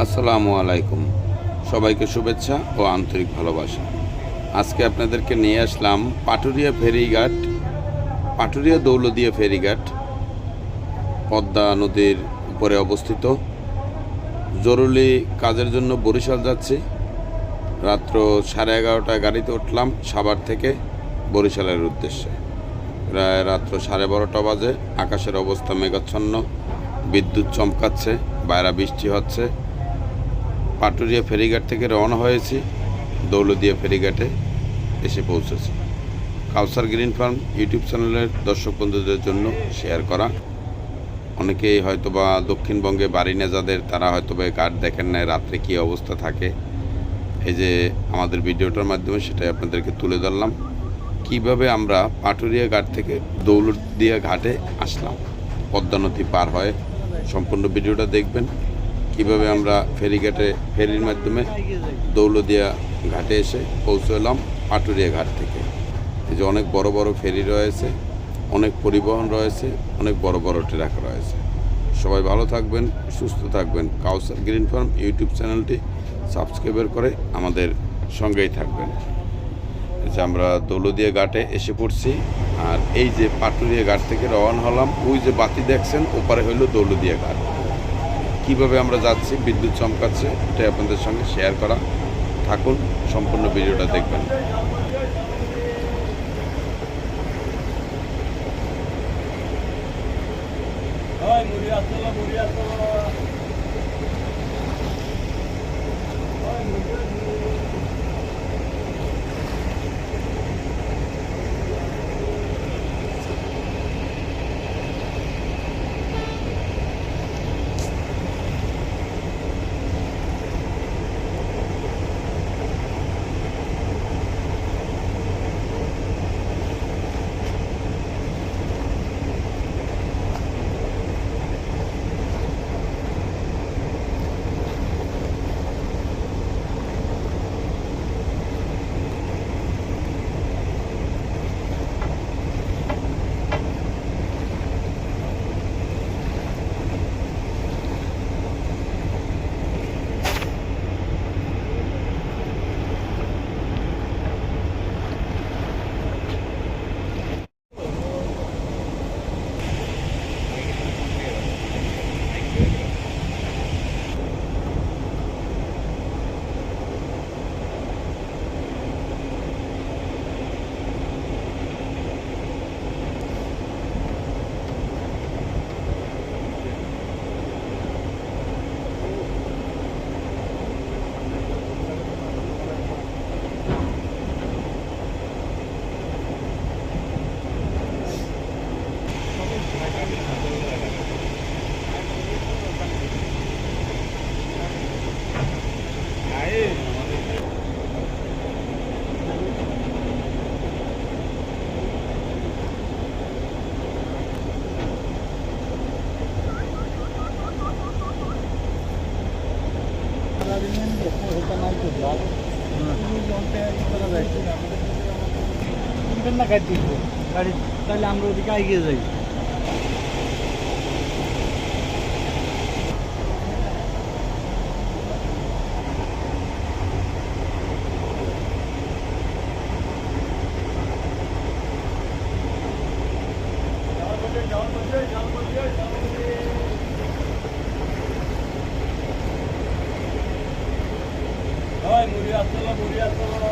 আসসালামু আলাইকুম। সবাইকে শুভেচ্ছা ও আন্তরিক ভালোবাসা। আজকে আপনাদেরকে নিয়ে আসলাম পাটুরিয়া ফেরিঘাট, পাটুরিয়া দৌলদিয়া ফেরিঘাট, পদ্মা নদীর উপরে অবস্থিত। জরুরি কাজের জন্য বরিশাল যাচ্ছি। রাত্র সাড়ে এগারোটায় গাড়িতে উঠলাম সাভার থেকে বরিশালের উদ্দেশ্যে। প্রায় রাত্র সাড়ে বারোটা বাজে, আকাশের অবস্থা মেঘাচ্ছন্ন, বিদ্যুৎ চমকাচ্ছে, বাইরা বৃষ্টি হচ্ছে। পাটুরিয়া ফেরিঘাট থেকে রওনা হয়েছি দৌলদিয়া ফেরিঘাটে এসে পৌঁছেছি। কাউসার গ্রিন ফার্ম ইউটিউব চ্যানেলের দর্শক বন্ধুদের জন্য শেয়ার করা। অনেকেই হয়তো বা দক্ষিণবঙ্গে বাড়ি না যাদের, তারা হয়তো বা গার্ড দেখেন না রাত্রে কী অবস্থা থাকে। এই যে আমাদের ভিডিওটার মাধ্যমে সেটাই আপনাদেরকে তুলে ধরলাম। কীভাবে আমরা পাটুরিয়া ঘাট থেকে দৌলদিয়া ঘাটে আসলাম? পদ্মা নদী পার হয়ে সম্পূর্ণ ভিডিওটা দেখবেন। কীভাবে আমরা ফেরিঘাটে ফেরির মাধ্যমে দৌলদিয়া ঘাটে এসে পৌঁছলাম পাটুরিয়া ঘাট থেকে। এই যে অনেক বড় বড় ফেরি রয়েছে, অনেক পরিবহন রয়েছে, অনেক বড় বড় ট্রাক রয়েছে। সবাই ভালো থাকবেন, সুস্থ থাকবেন। কাউসার গ্রিন ফার্ম ইউটিউব চ্যানেলটি সাবস্ক্রাইবার করে আমাদের সঙ্গেই থাকবেন। এই যে আমরা দৌলদিয়া ঘাটে এসে পড়ছি, আর এই যে পাটুরিয়া ঘাট থেকে রওনা হলাম, ওই যে বাতি দেখছেন, ওপারে হইল দৌলদিয়া ঘাট। কীভাবে আমরা যাচ্ছি বিদ্যুৎ চমকাচ্ছে এটাই আপনাদের সঙ্গে শেয়ার করা। থাকুন সম্পূর্ণ ভিডিওটা দেখবেন। না গাড়ি দিব গাড়ি তাহলে আমরা ওদিকে এগিয়ে যাই काय मुली असताना मुली असताना